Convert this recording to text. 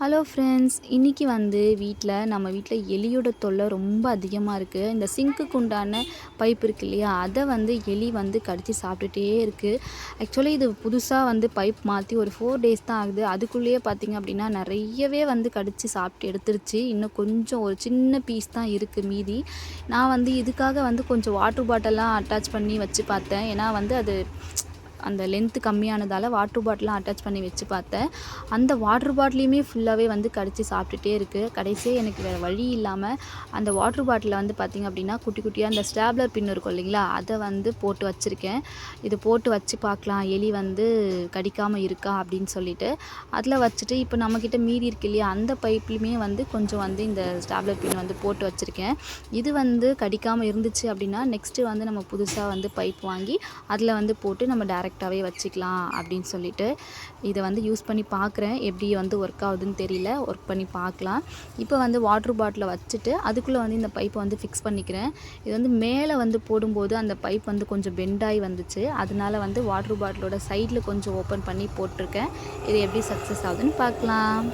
Hello friends இன்றைக்கி வந்து வீட்டில் நம்ம வீட்டில் எலியோட தொல்லை ரொம்ப அதிகமாக இருக்குது இந்த சிங்க்குக்கு உண்டான பைப் இருக்கு இல்லையா? அதை வந்து எலி வந்து கடித்து சாப்பிட்டுட்டே இருக்குது ஆக்சுவலி இது புதுசாக வந்து பைப் மாற்றி ஒரு ஃபோர் டேஸ் தான் ஆகுது. அதுக்குள்ளேயே பார்த்திங்க அப்படின்னா நிறையவே வந்து கடித்து சாப்பிட்டு எடுத்துருச்சு. இன்னும் கொஞ்சம் ஒரு சின்ன பீஸ் தான் இருக்குது மீதி. நான் வந்து இதுக்காக வந்து கொஞ்சம் வாட்டர் பாட்டிலாம் அட்டாச் பண்ணி வச்சு பார்த்தேன். ஏன்னா வந்து அது அந்த லென்த்து கம்மியானதால் வாட்ரு பாட்டிலாம் அட்டாச் பண்ணி வச்சு பார்த்தேன். அந்த வாட்ரு பாட்டிலையுமே ஃபுல்லாகவே வந்து கடித்து சாப்பிட்டுட்டே இருக்குது கடைசியாக எனக்கு வேறு வழி இல்லாமல் அந்த வாட்ரு பாட்டிலில் வந்து பார்த்திங்க அப்படின்னா குட்டி குட்டியாக அந்த ஸ்டாப்லர் பின் இருக்கும் இல்லைங்களா? அதை வந்து போட்டு வச்சுருக்கேன். இது போட்டு வச்சு பார்க்கலாம். எலி வந்து கடிக்காமல் இருக்கா அப்படின்னு சொல்லிட்டு. அதில் வச்சுட்டு இப்போ நம்மக்கிட்ட மீதி இருக்கு இல்லையா? அந்த பைப்லையுமே வந்து கொஞ்சம் வந்து இந்த ஸ்டாப்லர் பின் வந்து போட்டு வச்சுருக்கேன். இது வந்து கடிக்காமல் இருந்துச்சு அப்படின்னா நெக்ஸ்ட்டு வந்து நம்ம புதுசாக வந்து பைப் வாங்கி அதில் வந்து போட்டு நம்ம கரெக்டாகவே வச்சுக்கலாம் அப்படின்னு சொல்லிட்டு இதை வந்து யூஸ் பண்ணி பார்க்குறேன். எப்படி வந்து ஒர்க் ஆகுதுன்னு தெரியல. ஒர்க் பண்ணி பார்க்கலாம். இப்போ வந்து வாட்ரு பாட்டிலை வச்சுட்டு அதுக்குள்ளே வந்து இந்த பைப்பை வந்து ஃபிக்ஸ் பண்ணிக்கிறேன். இது வந்து மேலே வந்து போடும்போது அந்த பைப் வந்து கொஞ்சம் பெண்டாகி வந்துச்சு. அதனால வந்து வாட்ரு பாட்டிலோட சைடில் கொஞ்சம் ஓப்பன் பண்ணி போட்டிருக்கேன். இது எப்படி சக்ஸஸ் ஆகுதுன்னு பார்க்கலாம்.